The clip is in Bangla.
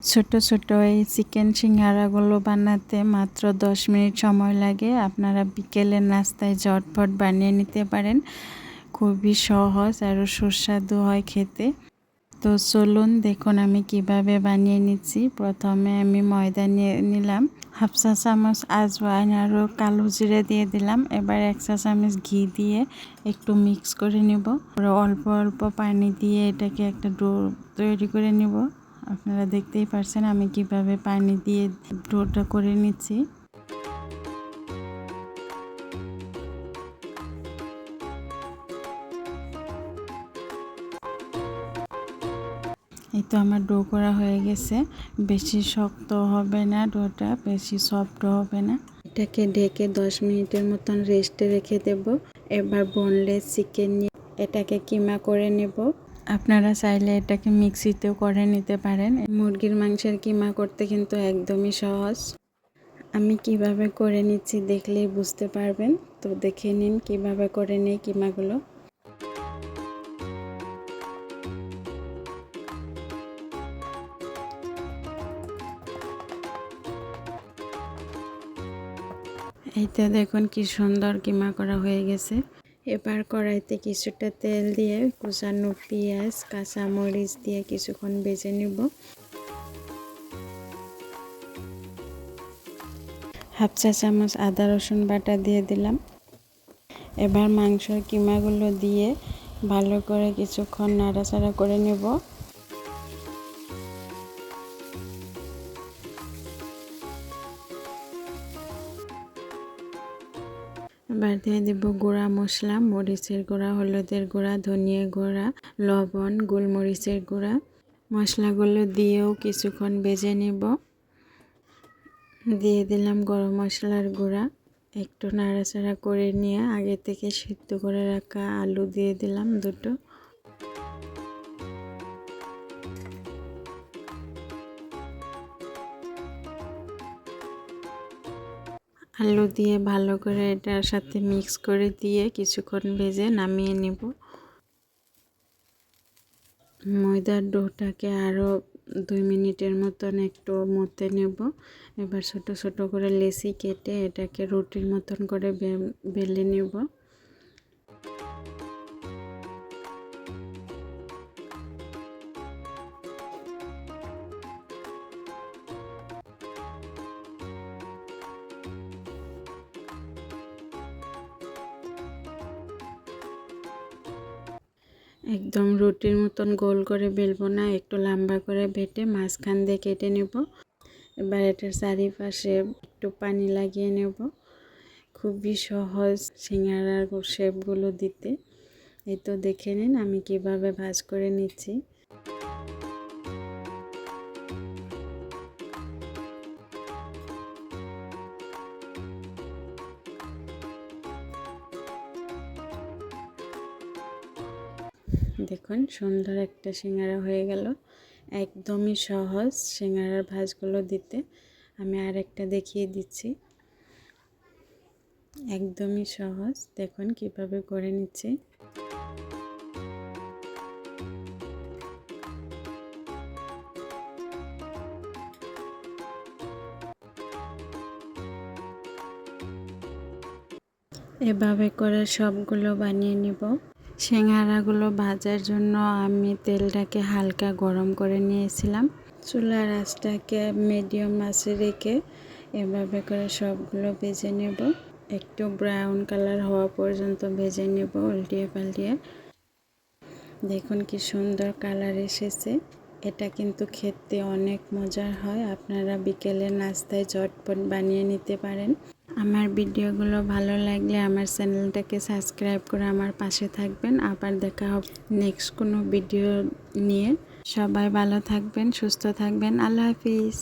ছোট ছোট এই চিকেন সিঙ্গারাগুলো বানাতে মাত্র দশ মিনিট সময় লাগে। আপনারা বিকেলের নাস্তায় ঝটপট বানিয়ে নিতে পারেন। খুবই সহজ আর সুস্বাদু হয় খেতে। তো চলুন দেখুন আমি কীভাবে বানিয়ে নিচ্ছি। প্রথমে আমি ময়দা নিয়ে নিলাম। হাফ চা চামচ আজওয়াইন আরও কালো জিরে দিয়ে দিলাম। এবার এক চা চামচ ঘি দিয়ে একটু মিক্স করে নিব। অল্প অল্প পানি দিয়ে এটাকে একটা ডো তৈরি করে নিব। আপনারা দেখতেই পারছেন আমি কীভাবে পানি দিয়ে ডোটা করে নিচ্ছি। এই তো আমার ডো করা হয়ে গেছে। বেশি শক্ত হবে না ডোটা, বেশি সফট হবে না। এটাকে ঢেকে দশ মিনিটের মতন রেস্টে রেখে দেব। এবার বোনলেস চিকেন নিয়ে এটাকে কিমা করে নেব। আপনারা চাইলে এটাকে মিক্সিতেও করে নিতে পারেন। মুরগির মাংসের কিমা করতে কিন্তু একদমই সহজ। আমি কীভাবে করে নিচ্ছি দেখলেই বুঝতে পারবেন। তো দেখে নিন কীভাবে করে নেই কিমাগুলো। এইতে দেখুন কি সুন্দর কিমা করা হয়ে গেছে। এবার কড়াইতে কিছুটা তেল দিয়ে কুচানো পেঁয়াজ, কাঁচামরিচ দিয়ে কিছুক্ষণ বেজে নিব। হাফ চা চামচ আদা, রসুন বাটা দিয়ে দিলাম। এবার মাংসের কিমাগুলো দিয়ে ভালো করে কিছুক্ষণ নাড়াচাড়া করে নেব। এবার দিয়ে দেবো গুঁড়া মশলা, মরিচের গুঁড়া, হলুদের গুঁড়া, ধনিয়া গুঁড়া, লবণ, গোলমরিচের গুঁড়া। মশলাগুলো দিয়েও কিছুক্ষণ বেজে নেব। দিয়ে দিলাম গরম মশলার গুঁড়া। একটু নাড়াচাড়া করে নিয়ে আগে থেকে সিদ্ধ করে রাখা আলু দিয়ে দিলাম দুটো। আলু দিয়ে ভালো করে এটার সাথে মিক্স করে দিয়ে কিছুক্ষণ ভেজে নামিয়ে নেব। ময়দার ডোটাকে আরও দুই মিনিটের মতন একটু মতে নেব। এবার ছোট ছোট করে লেসি কেটে এটাকে রুটির মতন করে বেলে নেব। একদম রুটির মতন গোল করে বেলবো না, একটু লম্বা করে বেটে মাঝখান দিয়ে কেটে নেব। এবার এটার চারিপাশে একটু পানি লাগিয়ে নেব। খুবই সহজ সিঙ্গারার শেপগুলো দিতে। এই তো দেখে নিন আমি কীভাবে ভাজ করে নিচ্ছি। দেখুন, সুন্দর একটা সিঙ্গারা হয়ে গেল। একদমই সহজ সিঙ্গারার ভাজগুলো দিতে। আমি আরেকটা দেখিয়ে দিচ্ছি। একদমই সহজ। দেখুন কীভাবে করে নিচ্ছি। এভাবে করে সবগুলো বানিয়ে নিব। সিঙ্গারাগুলো ভাজার জন্য আমি তেলটাকে হালকা গরম করে নিয়েছিলাম। চুলার আঁচটাকে মিডিয়াম আঁচে রেখে এভাবে করে সবগুলো ভেজে নেব। একটু ব্রাউন কালার হওয়া পর্যন্ত ভেজে নেব উল্টিয়ে পাল্টিয়ে। দেখুন কি সুন্দর কালার এসেছে। এটা কিন্তু খেতে অনেক মজার হয়। আপনারা বিকেলে নাস্তায় ঝটপট বানিয়ে নিতে পারেন। আমার ভিডিওগুলো ভালো লাগলে আমার চ্যানেলটাকে সাবস্ক্রাইব করে আমার পাশে থাকবেন। আবার দেখা হবে নেক্সট কোনো ভিডিও নিয়ে। সবাই ভালো থাকবেন, সুস্থ থাকবেন। আল্লাহ হাফিজ।